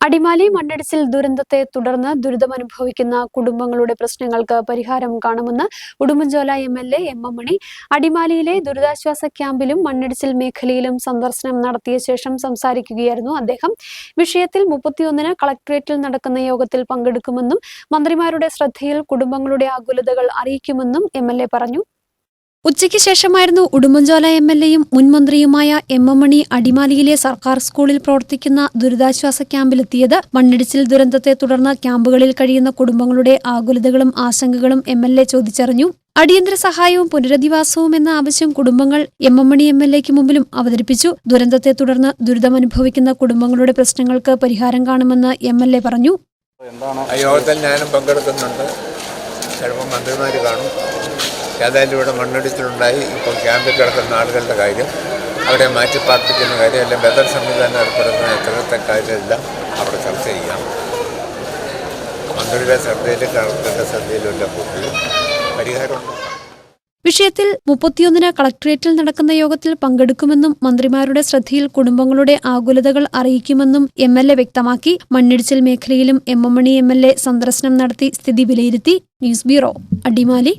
അടിമാലി മണ്ണിടിച്ചിൽ ദുരന്തത്തെ തുടർന്ന് ദുരിതമനുഭവിക്കുന്ന കുടുംബങ്ങളുടെ പ്രശ്നങ്ങൾക്ക് പരിഹാരം കാണുമെന്ന് Udumbanchola M L A M M Mani അടിമാലിയിലെ ദുരിതാശ്വാസ ക്യാമ്പിലും മണ്ണിടിച്ചിൽ മേഖലയിലും സന്ദർശനം നടത്തിയ ശേഷം സംസാരിക്കുകയായിരുന്നു അദ്ദേഹം. വിഷയത്തിൽ മുപ്പത്തിയൊന്നിന് കളക്ടറേറ്റിൽ നടക്കുന്ന യോഗത്തിൽ പങ്കെടുക്കുമെന്നും മന്ത്രിമാരുടെ ശ്രദ്ധയിൽ കുടുംബങ്ങളുടെ ആകുലതകൾ അറിയിക്കുമെന്നും എം പറഞ്ഞു. ഉച്ചയ്ക്ക് ശേഷമായിരുന്നു ഉടുമ്പൻചോല എം എൽ എയും മുൻമന്ത്രിയുമായ എം എം മണി അടിമാലിയിലെ സർക്കാർ സ്കൂളിൽ പ്രവർത്തിക്കുന്ന ദുരിതാശ്വാസ ക്യാമ്പിലെത്തിയത്. മണ്ണിടിച്ചിൽ ദുരന്തത്തെ തുടർന്ന് ക്യാമ്പുകളിൽ കഴിയുന്ന കുടുംബങ്ങളുടെ ആകുലതകളും ആശങ്കകളും എം എൽ എ ചോദിച്ചറിഞ്ഞു. അടിയന്തര സഹായവും പുനരധിവാസവും എന്ന ആവശ്യം കുടുംബങ്ങൾ M M Mani M L എക്ക് മുമ്പിലും അവതരിപ്പിച്ചു. ദുരന്തത്തെ തുടർന്ന് ദുരിതമനുഭവിക്കുന്ന കുടുംബങ്ങളുടെ പ്രശ്നങ്ങൾക്ക് പരിഹാരം കാണുമെന്ന് എം എൽ എ പറഞ്ഞു. ഞാനും പങ്കെടുക്കുന്നുണ്ട്. ചിലപ്പോൾ മന്ത്രിമാർ കാണും. ഏതായാലും ഇവിടെ മണ്ണിടിച്ചിലുണ്ടായി. ഇപ്പോൾ ക്യാമ്പിൽ കിടക്കുന്ന ആളുകളുടെ കാര്യം അവരെ മാറ്റിപ്പാർപ്പിക്കുന്ന കാര്യം അല്ലെങ്കിൽ ബദൽ സംവിധാനം ഏർപ്പെടുന്ന എത്രത്തെ കാര്യമെല്ലാം അവിടെ ചർച്ച ചെയ്യാം. മന്ത്രിയുടെ ശ്രദ്ധയിലും കളക്ടറുടെ ശ്രദ്ധയിലും എല്ലാം കൂട്ടി പരിഹാരമുണ്ട്. വിഷയത്തിൽ മുപ്പത്തിയൊന്നിന് കളക്ടറേറ്റിൽ നടക്കുന്ന യോഗത്തിൽ പങ്കെടുക്കുമെന്നും മന്ത്രിമാരുടെ ശ്രദ്ധയിൽ കുടുംബങ്ങളുടെ ആകുലതകൾ അറിയിക്കുമെന്നും എം എൽ എ വ്യക്തമാക്കി. മണ്ണിടിച്ചിൽ മേഖലയിലും M M Mani M L A സന്ദർശനം നടത്തി സ്ഥിതി വിലയിരുത്തി. News bureau Adimali.